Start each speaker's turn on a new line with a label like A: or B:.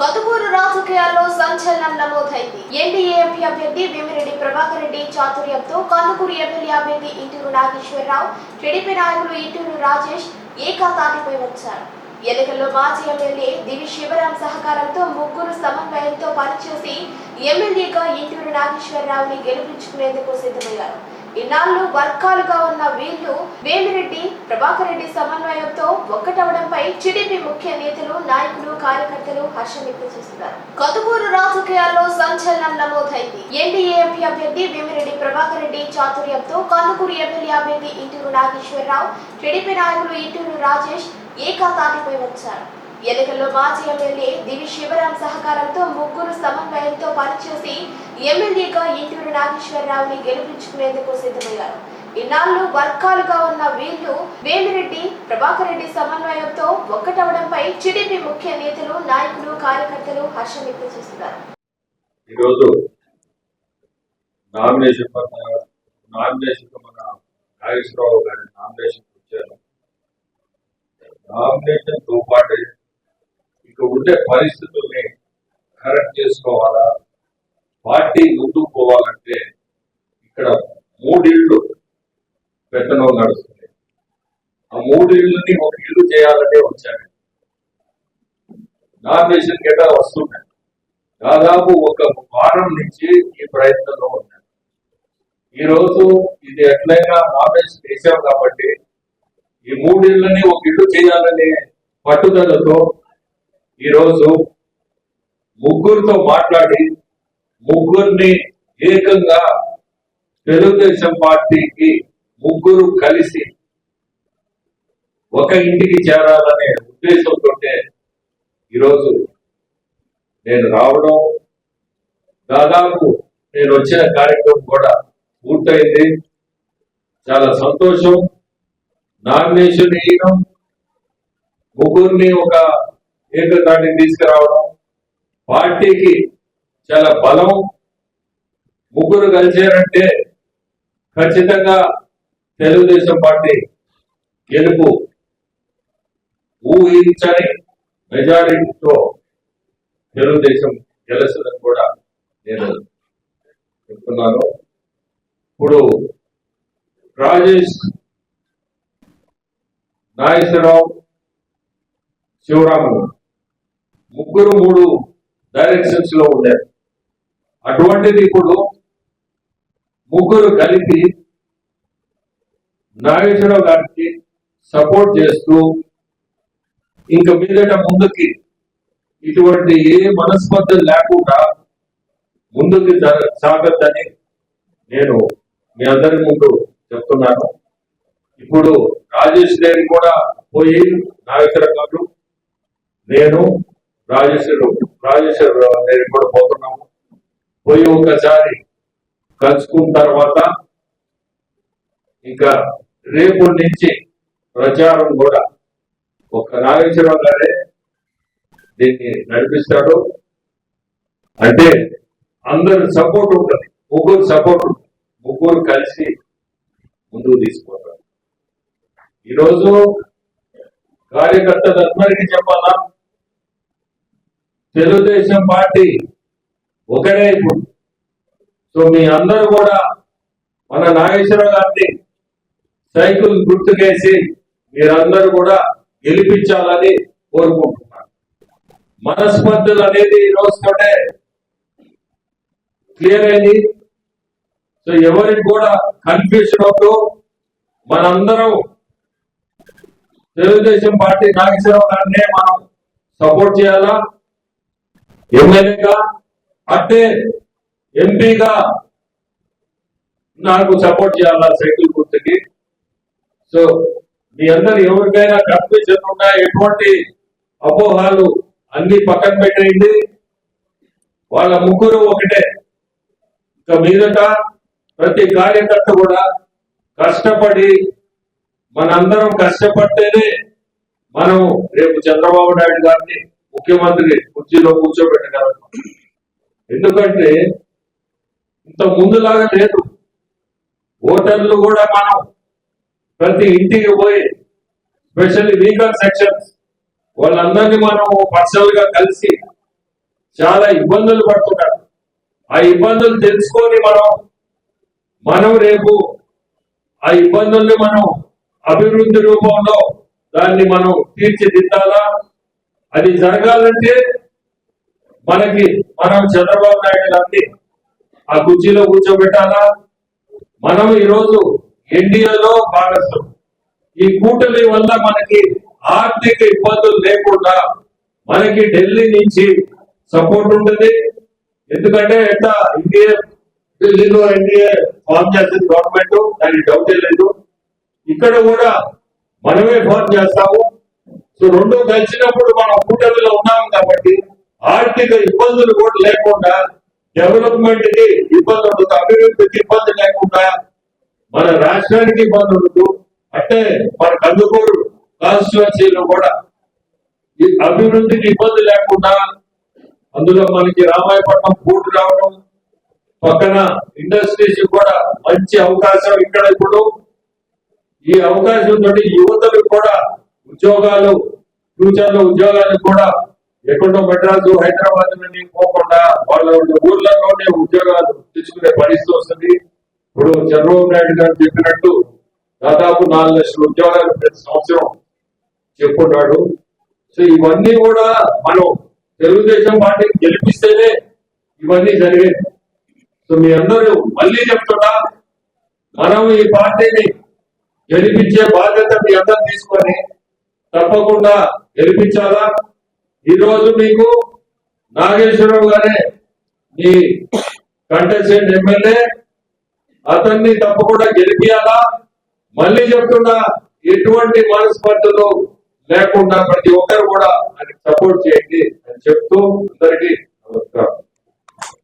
A: కొత్తగూరు రాజకీయాల్లో సంచలనం నమోదైంది. ఎన్డీఏ ఎంపీ అభ్యర్థి భీమిరెడ్డి ప్రభాకర్ రెడ్డి చాతుర్యంతో కందుకూరు ఎమ్మెల్యే అభ్యర్థి ఇంటూరు నాగేశ్వరరావు టీడీపీ నాయకులు ఇంటూరు రాజేష్ ఏకాతాటిపై వచ్చారు. ఎన్నికల్లో మాజీ ఎమ్మెల్యే దివి శివరాం సహకారంతో ముగ్గురు సమన్వయంతో పనిచేసి ఎమ్మెల్యేగా ఇంటూరు నాగేశ్వరరావుని గెలిపించుకునేందుకు సిద్ధమయ్యారు. ఇన్నాళ్ళు వర్గాలుగా ఉన్న వీళ్ళు వేమిరెడ్డి ప్రభాకర్ రెడ్డి సమన్వయంతో ఒక్కటవడంపై టీడీపీ ముఖ్య నేతలు నాయకులు కార్యకర్తలు హర్షం వ్యక్తం చేస్తున్నారు. కొత్తగూరు రాజకీయాల్లో సంచలనం నమోదైంది. ఎన్డీఏ ఎంపీ అభ్యర్థి వేమిరెడ్డి ప్రభాకర్ రెడ్డి చాతుర్యంతో కందుకూరు ఎమ్మెల్యే అభ్యర్థి ఇంటూరు నాగేశ్వరరావు టీడీపీ నాయకులు ఇంటూరు రాజేష్ ఏకాతాటిపై వచ్చారు. ఎన్నికల్లో మాజీ ఎమ్మెల్యే దివి శివరాం సహకారంతో ముగ్గురు సమన్వయంతో పనిచేసి ఎమ్మెల్యేగా ఇంటూరు నాగేశ్వరరావుని గెలిపించుకునేందుకు సిద్ధమయ్యారు. ఇన్నాళ్ళు వర్గాలుగా ఉన్న వీళ్ళు వేమిరెడ్డి ప్రభాకర్ రెడ్డి సమన్వయంతో ఒక్కటవడంపై టీడీపీ ముఖ్య నేతలు నాయకులు కార్యకర్తలు హర్షం వ్యక్తం చేస్తున్నారు.
B: ఈరోజు నామినేషన్ నామినేషన్ మన నాగేశ్వరరావు గారి నామినేషన్ వచ్చారు నామినేషన్తో పాటు ఇక్కడ ఉండే పరిస్థితుల్ని కరెక్ట్ చేసుకోవాలా? పార్టీ ముందుకు పోవాలంటే ఇక్కడ మూడిళ్ళు పెత్తనం నడుస్తుంది. ఆ మూడిళ్ళని ఒక ఇల్లు చేయాలంటే వచ్చాను. నామినేషన్ గేటా వస్తున్నాయి. దాదాపు ఒక వారం నుంచి ఈ ప్రయత్నంలో ఉన్నాను. ఈరోజు ఇది ఎట్లయినా నామినేషన్ వేసాం కాబట్టి ఈ మూడిళ్ళని ఒక ఇల్లు చేయాలనే పట్టుదలతో ఈరోజు ముగ్గురితో మాట్లాడి ముగ్గురిని ఏకంగా తెలుగుదేశం పార్టీకి ముగ్గురు కలిసి ఒక ఇంటికి చేరాలనే ఉద్దేశంతో ఈరోజు నేను రావడం దాదాపు నేను వచ్చిన కార్యక్రమం కూడా పూర్తయింది. చాలా సంతోషం. నామినేషన్ వేయడం ముగ్గురిని ఒక ఏకతాటికి తీసుకురావడం పార్టీకి చాలా బలం ముగ్గురు కలిసారంటే ఖచ్చితంగా తెలుగుదేశం పార్టీ గెలుపు ఊహించని మెజారిటీతో తెలుగుదేశం గెలుస్తుందని కూడా నేను చెప్తున్నాను. ఇప్పుడు రాజేష్ నాగేశ్వరరావు శివరాము ముగ్గురు మూడు డైరెక్షన్స్లో ఉండేది అటువంటిది ఇప్పుడు ముగ్గురు కలిపి నాగేశ్వరరావు గారికి సపోర్ట్ చేస్తూ ఇంకా మీదట ముందుకి ఇటువంటి ఏ మనస్పర్ధలు లేకుండా ముందుకు సాగద్దని నేను మీ అందరి ముందు చెప్తున్నాను. ఇప్పుడు రాజేష్ గారి కూడా పోయి నాగేశ్వర గారు నేను రాజేశ్వరు రాజేశ్వర నేను కూడా పోతున్నాము. పోయి ఒకసారి కలుసుకున్న తర్వాత ఇంకా రేపు నుంచి ప్రచారం కూడా ఒక నాగేశ్వరరావు గారే దీన్ని నడిపిస్తాడు. అంటే అందరు సపోర్ట్ ఉంటుంది. ముగ్గురు సపోర్ట్ ముగ్గురు కలిసి ముందుకు తీసుకుంటారు ఈరోజు కార్యకర్తలందరికీ చెప్పాలా? తెలుగుదేశం పార్టీ ఒకటే ఇప్పుడు. సో మీ అందరూ కూడా మన నాగేశ్వరరావు గారిని సైకిల్ గుర్తుకేసి మీరందరూ కూడా గెలిపించాలని కోరుకుంటున్నాను. మనస్పర్ధలు అనేది ఈ రోజుతోటే క్లియర్ అయింది. సో ఎవరికి కూడా కన్ఫ్యూజన్ అవుతూ మనందరం తెలుగుదేశం పార్టీ నాగేశ్వరరావు గారినే మనం సపోర్ట్ చేయాలా? ఎమ్మెల్యేగా అంటే ఎంపీగా నాకు సపోర్ట్ చేయాలా సైకిల్ గుర్తుకి? సో మీ అందరు ఎవరికైనా కన్ఫ్యూజన్ ఉన్నా ఎటువంటి అపోహాలు అన్ని పక్కన పెట్టేయండి. వాళ్ళ ముగ్గురు ఒకటే. ఇక మీదట ప్రతి కార్యకర్త కూడా కష్టపడి మనందరం కష్టపడితేనే మనం రేపు చంద్రబాబు నాయుడు గారిని ముఖ్యమంత్రి కుర్చీలో కూర్చోబెట్టగలం ఎందుకంటే ఇంత ముందులాగా లేదు. ఓటర్లు కూడా మనం ప్రతి ఇంటికి పోయి స్పెషల్లీ వీకల్ సెక్షన్స్ వాళ్ళందరినీ మనం పర్సనల్గా కలిసి చాలా ఇబ్బందులు పడుతున్నారు ఆ ఇబ్బందులు తెలుసుకొని మనం మనం రేపు ఆ ఇబ్బందుల్ని మనం అభివృద్ధి రూపంలో దాన్ని మనం తీర్చిదిద్దాలా? అది జరగాలంటే మనకి మనం చంద్రబాబు నాయుడు గారిని ఆ కుర్చీలో కూర్చోబెట్టాలా? మనం ఈరోజు ఎన్డీఏలో భాగస్వామి ఈ కూటమి వల్ల మనకి ఆర్థిక ఇబ్బందులు లేకుండా మనకి ఢిల్లీ నుంచి సపోర్ట్ ఉంటుంది. ఎందుకంటే ఎట్లా ఇండియా ఢిల్లీలో ఎన్డీఏ ఫామ్ చేస్తుంది గవర్నమెంట్ దానికి డౌటే లేదు. ఇక్కడ కూడా మనమే ఫామ్ చేస్తాము. సో రెండు కలిసినప్పుడు మనం కూటమిలో ఉన్నాం కాబట్టి ఆర్థిక ఇబ్బందులు కూడా లేకుండా డెవలప్మెంట్కి ఇబ్బంది ఉండదు అభివృద్ధికి ఇబ్బంది లేకుండా మన రాష్ట్రానికి ఇబ్బంది ఉండదు. అంటే మన కందుకూరు కాన్స్టిట్యున్సీలో కూడా ఈ అభివృద్ధికి ఇబ్బంది లేకుండా అందులో మనకి రామాయపట్నం పూర్తి రావడం పక్కన ఇండస్ట్రీస్ కూడా మంచి అవకాశం ఇక్కడ ఇప్పుడు. ఈ అవకాశం తోటి యువతలు కూడా ఉద్యోగాలు ఫ్యూచర్లో ఉద్యోగాలు కూడా ఎక్కడో మెడ్రాసు హైదరాబాద్ నుండి పోకుండా వాళ్ళ ఊర్లలోనే ఉద్యోగాలు తెచ్చుకునే పరిస్థితి వస్తుంది. ఇప్పుడు చంద్రబాబు నాయుడు గారు చెప్పినట్టు దాదాపు నాలుగు లక్షల ఉద్యోగాలు ప్రతి సంవత్సరం చెప్పుకున్నాడు. సో ఇవన్నీ కూడా మనం తెలుగుదేశం పార్టీకి గెలిపిస్తేనే ఇవన్నీ జరిగేది సో మీ అందరూ మళ్ళీ చెప్తున్నా మనం ఈ పార్టీని గెలిపించే బాధ్యత మీ అందరు తీసుకొని తప్పకుండా గెలిపించాలా? ఈరోజు మీకు నాగేశ్వరరావు గారే మీ కంటెస్టెంట్ ఎమ్మెల్యే. అతన్ని తప్పకుండా గెలిపియాలా? మళ్ళీ చెప్తున్నా ఎటువంటి మనస్పర్ధలు లేకుండా ప్రతి ఒక్కరు కూడా ఆయనకి సపోర్ట్ చేయండి అని చెప్తూ అందరికీ